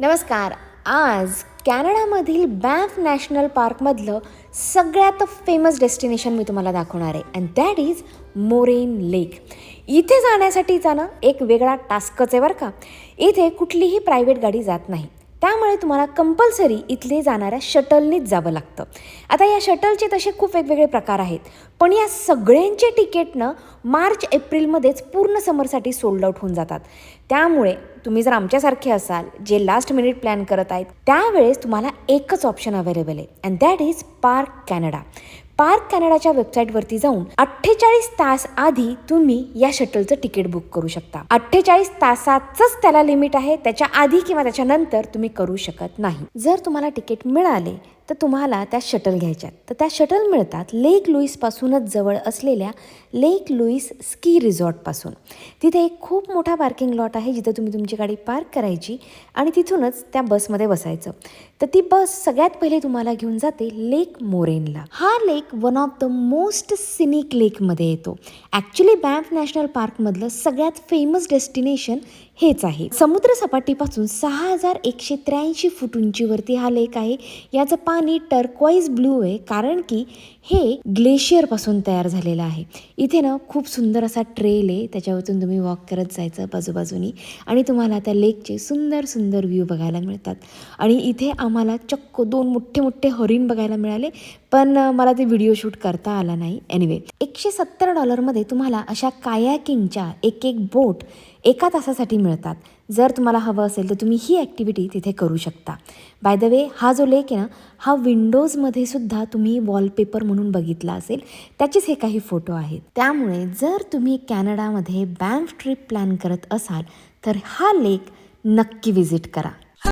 नमस्कार. आज कॅनडामधील बॅफ नॅशनल पार्कमधलं सगळ्यात फेमस डेस्टिनेशन मी तुम्हाला दाखवणार आहे and that is Moraine Lake इथे जाण्यासाठीचा ना एक वेगळा टास्कच आहे बरं का. इथे कुठलीही प्रायव्हेट गाडी जात नाही. त्यामुळे तुम्हाला कंपल्सरी इथले जाणाऱ्या शटलनीच जावं लागतं. आता या शटलचे तसे खूप वेगवेगळे प्रकार आहेत. पण या सगळ्यांचे तिकीटनं मार्च एप्रिलमध्येच पूर्ण समरसाठी सोल्ड आउट होऊन जातात. त्यामुळे तुम्ही जर आमच्यासारखे असाल जे लास्ट मिनिट प्लॅन करत आहेत त्यावेळेस तुम्हाला एकच ऑप्शन अवेलेबल आहे and that is Park Canada Park कॅनडाच्या वेबसाईटवरती जाऊन अठ्ठेचाळीस तास आधी तुम्ही या शटलचं तिकीट बुक करू शकता. अठ्ठेचाळीस तासाचंच त्याला लिमिट आहे त्याच्या आधी किंवा त्याच्यानंतर तुम्ही करू शकत नाही. जर तुम्हाला तिकीट मिळाले तर तुम्हाला त्या शटल घ्यायच्यात. तर त्या शटल मिळतात लेक लुईसपासूनच जवळ असलेल्या लेक लुईस स्की रिसॉर्टपासून तिथे एक खूप मोठा पार्किंग लॉट आहे जिथं तुम्ही तुमची गाडी पार्क करायची आणि तिथूनच त्या बसमध्ये बसायचं. तर ती बस सगळ्यात पहिले तुम्हाला घेऊन जाते लेक मोरेनला हा lake one of the most scenic लेकमध्ये येतो. ॲक्च्युली बँफ नॅशनल पार्कमधलं सगळ्यात फेमस डेस्टिनेशन हेच आहे. समुद्र सपाटीपासून सहा हजार एकशे त्र्याऐंशी फूट उंचीवरती हा लेक आहे. याचं पाणी आणि टर्कवाईज ब्लू आहे कारण की हे ग्लेशियरपासून तयार झालेलं आहे. इथे ना खूप सुंदर असा ट्रेल आहे त्याच्यावरतून तुम्ही वॉक करत जायचं बाजूबाजूनी. आणि तुम्हाला त्या लेकचे सुंदर सुंदर व्ह्यू बघायला मिळतात. आणि इथे आम्हाला चक्क दोन मोठे मोठे हरिण बघायला मिळाले पण मला ते व्हिडिओ शूट करता आला नाही. एनिवे एकशे सत्तर डॉलरमध्ये तुम्हाला अशा कायाकिंगच्या एक एक बोट एका तासासाठी मिळतात. जर तुम्हाला हवं असेल तर तुम्ही ही ॲक्टिव्हिटी तिथे करू शकता. बाय द वे हा जो लेक आहे ना हा विंडोजमध्ये सुद्धा तुम्ही वॉलपेपर म्हणून बघितला असेल. त्याचेच हे काही फोटो आहेत. त्यामुळे जर तुम्ही कॅनडामध्ये बॅम्फ ट्रिप प्लॅन करत असाल तर हा लेक नक्की विजिट करा.